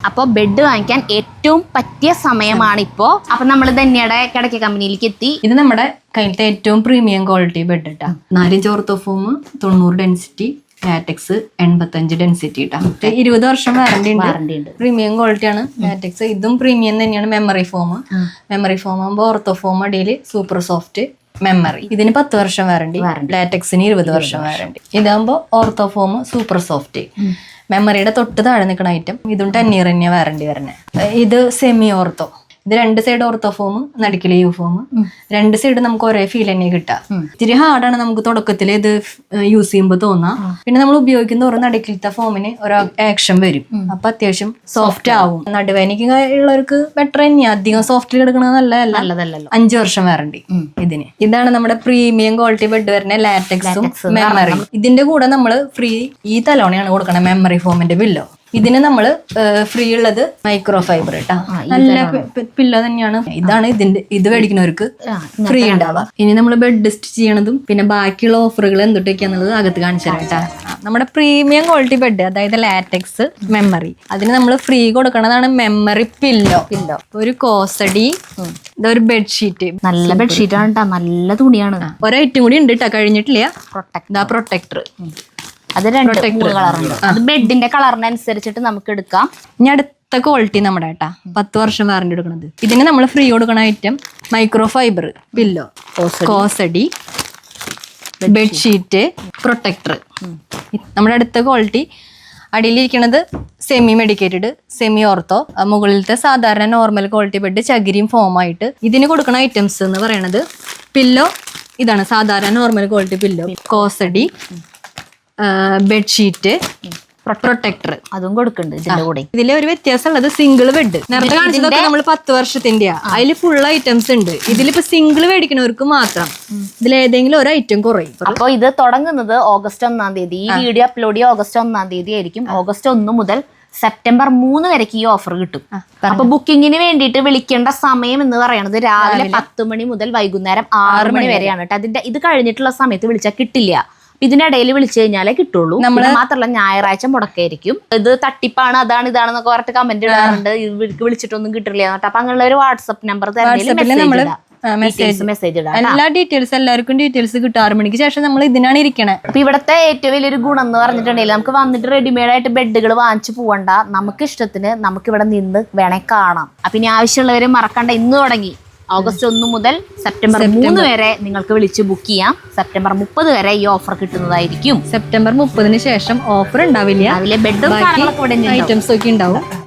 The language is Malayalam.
അപ്പോൾ ബെഡ് വാങ്ങിക്കാൻ ഏറ്റവും പറ്റിയ സമയമാണ് ഇപ്പോൾ അപ്പൊ നമ്മൾ ധന്യയുടെ കിടക്ക കമ്പനിയിലേക്ക് എത്തി. ഇത് നമ്മുടെ കയ്യിലത്തെ ഏറ്റവും പ്രീമിയം ക്വാളിറ്റി ബെഡ് ഇട്ടാ നാലിഞ്ച് ഓർത്തോഫോം തൊണ്ണൂറ് ഡെൻസിറ്റി ലാറ്റക്സ് എൺപത്തഞ്ച് ഡെൻസിറ്റി ഇട്ടാ ഇരുപത് വർഷം വാറണ്ടി ഉണ്ട്. ഉണ്ട്. പ്രീമിയം ക്വാളിറ്റി ആണ് ലാറ്റക്സ് ഇതും പ്രീമിയം തന്നെയാണ് മെമ്മറി ഫോം മെമ്മറി ഫോം ആകുമ്പോൾ ഓർത്തോഫോം അടിയിൽ സൂപ്പർ സോഫ്റ്റ് മെമ്മറി ഇതിന് പത്ത് വർഷം വാറണ്ടി ലാറ്റക്സിന് ഇരുപത് വർഷം വാറണ്ടി ഇതാകുമ്പോൾ ഓർത്തോഫോം സൂപ്പർ സോഫ്റ്റ് മെമ്മറിയുടെ തൊട്ട് താഴെ നിൽക്കുന്ന ഐറ്റം ഇതും ടെൻ ഇയർ തന്നെയാണ് വാറണ്ടി വരണേ ഇത് സെമി ഓർത്തോ ഇത് രണ്ട് സൈഡ് ഓർത്തോ ഫോം നടുക്കിലെ യു ഫോം രണ്ട് സൈഡ് നമുക്ക് ഒരേ ഫീൽ തന്നെ കിട്ടാം ഇത്തിരി ഹാർഡാണ് നമുക്ക് തുടക്കത്തിൽ ഇത് യൂസ് ചെയ്യുമ്പോൾ തോന്നാം. പിന്നെ നമ്മൾ ഉപയോഗിക്കുന്ന ഓരോ നടുക്കിലത്തെ ഫോമിന് ഒരു ആക്ഷൻ വരും. അപ്പൊ അത്യാവശ്യം സോഫ്റ്റ് ആവും. നടുവേനയ്ക്ക് ഉള്ളവർക്ക് ബെറ്റർ തന്നെയാണ് അധികം സോഫ്റ്റ് എടുക്കണത് നല്ലതല്ല. നല്ലതല്ലല്ലോ. അഞ്ചു വർഷം വാറണ്ടി ഇതിന്. ഇതാണ് നമ്മുടെ പ്രീമിയം ക്വാളിറ്റി ബെഡ് വരുന്ന ലാറ്റക്സും മെമ്മറി ഇതിന്റെ കൂടെ നമ്മൾ ഫ്രീ ഈ തലോണയാണ് കൊടുക്കണം മെമ്മറി ഫോമിന്റെ ബില്ലോ ഇതിന് നമ്മൾ ഫ്രീ ഉള്ളത് മൈക്രോ ഫൈബർ കേട്ടാ നല്ല പില്ല തന്നെയാണ്. ഇതാണ് ഇതിന്റെ ഇത് മേടിക്കുന്നവർക്ക് ഫ്രീ ഉണ്ടാവുക. ഇനി നമ്മൾ ബെഡ് സ്റ്റിച്ച് ചെയ്യണതും പിന്നെ ബാക്കിയുള്ള ഓഫറുകൾ എന്തൊക്കെയാന്നുള്ളത് അകത്ത് കാണിച്ചു കേട്ടാ. നമ്മുടെ പ്രീമിയം ക്വാളിറ്റി ബെഡ് അതായത് ലാറ്റക്സ് മെമ്മറി അതിന് നമ്മൾ ഫ്രീ കൊടുക്കണതാണ് മെമ്മറി പില്ലോ പില്ലോ ഒരു കോസടി ഇതൊരു ബെഡ്ഷീറ്റ് നല്ല ബെഡ്ഷീറ്റ് ആണ് നല്ല തുണിയാണ്. ഒരൈറ്റം കൂടി ഉണ്ട് കേട്ടോ കഴിഞ്ഞിട്ടില്ല. പ്രൊട്ടക്ട് പ്രൊട്ടക്ടർ അത് രണ്ട് കളറുണ്ട് അത് ബെഡിന്റെ കളറിനനുസരിച്ചിട്ട് നമുക്ക് എടുക്കാം. ഇനി അടുത്ത ക്വാളിറ്റി നമ്മുടെ ഏട്ടാ പത്ത് വർഷം വാറണ്ടി എടുക്കണത്. ഇതിന് നമ്മൾ ഫ്രീ കൊടുക്കണ ഐറ്റം മൈക്രോ ഫൈബർ പില്ലോ കോസടി ബെഡ്ഷീറ്റ് പ്രൊട്ടക്ടർ നമ്മുടെ അടുത്ത ക്വാളിറ്റി അടിയിലിരിക്കുന്നത് സെമി മെഡിക്കേറ്റഡ് സെമി ഓർത്തോ മുകളിലത്തെ സാധാരണ നോർമൽ ക്വാളിറ്റി ബെഡ് ചകിരിയും ഫോമായിട്ട് ഇതിന് കൊടുക്കുന്ന ഐറ്റംസ് എന്ന് പറയണത് പില്ലോ ഇതാണ് സാധാരണ നോർമൽ ക്വാളിറ്റി പില്ലോ കോസടി ബെഡ്ഷീറ്റ് പ്രൊട്ടക്ടർ. അതും കൊടുക്കുന്നുണ്ട് ഇതിന്റെ കൂടെ. ഇതിലെ ഒരു വ്യത്യാസം ഉള്ളത് സിംഗിൾ ബെഡ് നേരത്തെ കാണിച്ചതൊക്കെ നമ്മൾ പത്ത് വർഷത്തിന്റെ അതിൽ ഫുൾ ഐറ്റംസ് ഉണ്ട്. ഇതിലിപ്പോ സിംഗിൾ മേടിക്കുന്നവർക്ക് മാത്രം. ഇതിൽ ഏതെങ്കിലും ഒരു ഐറ്റം കുറയും. അപ്പൊ ഇത് തുടങ്ങുന്നത് ഓഗസ്റ്റ് ഒന്നാം തീയതി. ഈ വീഡിയോ അപ്ലോഡ് ചെയ്യുക ഓഗസ്റ്റ് ഒന്നാം തീയതി ആയിരിക്കും. ഓഗസ്റ്റ് ഒന്ന് മുതൽ സെപ്റ്റംബർ മൂന്ന് വരയ്ക്ക് ഈ ഓഫർ കിട്ടും. അപ്പൊ ബുക്കിങ്ങിന് വേണ്ടിയിട്ട് വിളിക്കേണ്ട സമയം എന്ന് പറയുന്നത് രാവിലെ പത്ത് മണി മുതൽ വൈകുന്നേരം ആറ് മണി വരെയാണ്. കേട്ടോ അതിന്റെ ഇത് കഴിഞ്ഞിട്ടുള്ള സമയത്ത് വിളിച്ചാൽ കിട്ടില്ല. ഇതിനിടയിൽ വിളിച്ചു കഴിഞ്ഞാലേ കിട്ടുള്ളൂ. നമ്മൾ മാത്രമല്ല ഞായറാഴ്ച മുടക്കായിരിക്കും. ഇത് തട്ടിപ്പാണ് അതാണ് ഇതാണെന്നൊക്കെ പറഞ്ഞിട്ട് കമന്റ് ഇടാറുണ്ട്. ഇവർക്ക് വിളിച്ചിട്ടൊന്നും കിട്ടില്ല എന്നിട്ട് അപ്പൊ അങ്ങനെയുള്ള ഒരു വാട്സപ്പ് നമ്പർ തരുന്നില്ല മെസ്സേജ് എല്ലാ ഡീറ്റെയിൽസ് എല്ലാവർക്കും ഡീറ്റെയിൽസ് കിട്ടും. ആറ് മണിക്ക് ശേഷം നമ്മൾ ഇതിനാണ് ഇരിക്കണേ. അപ്പൊ ഇവിടുത്തെ ഏറ്റവും വലിയൊരു ഗുണം എന്ന് പറഞ്ഞിട്ടുണ്ടെങ്കിൽ നമുക്ക് വന്നിട്ട് റെഡിമെയ്ഡ് ആയിട്ട് ബെഡുകൾ വാങ്ങിച്ചു പോകണ്ട നമുക്ക് ഇഷ്ടത്തിന് നമുക്ക് ഇവിടെ നിന്ന് വേണേ കാണാം. അപ്പൊ ഇനി ആവശ്യമുള്ളവര് മറക്കണ്ട. ഇന്ന് തുടങ്ങി. ഓഗസ്റ്റ് ഒന്ന് മുതൽ സെപ്റ്റംബർ മൂന്ന് വരെ നിങ്ങൾക്ക് വിളിച്ച് ബുക്ക് ചെയ്യാം. സെപ്റ്റംബർ മുപ്പത് വരെ ഈ ഓഫർ കിട്ടുന്നതായിരിക്കും. സെപ്റ്റംബർ മുപ്പതിന് ശേഷം ഓഫർ ഉണ്ടാവില്ല. അതിലെ ബെഡും ഐറ്റംസ് ഒക്കെ ഉണ്ടാവും.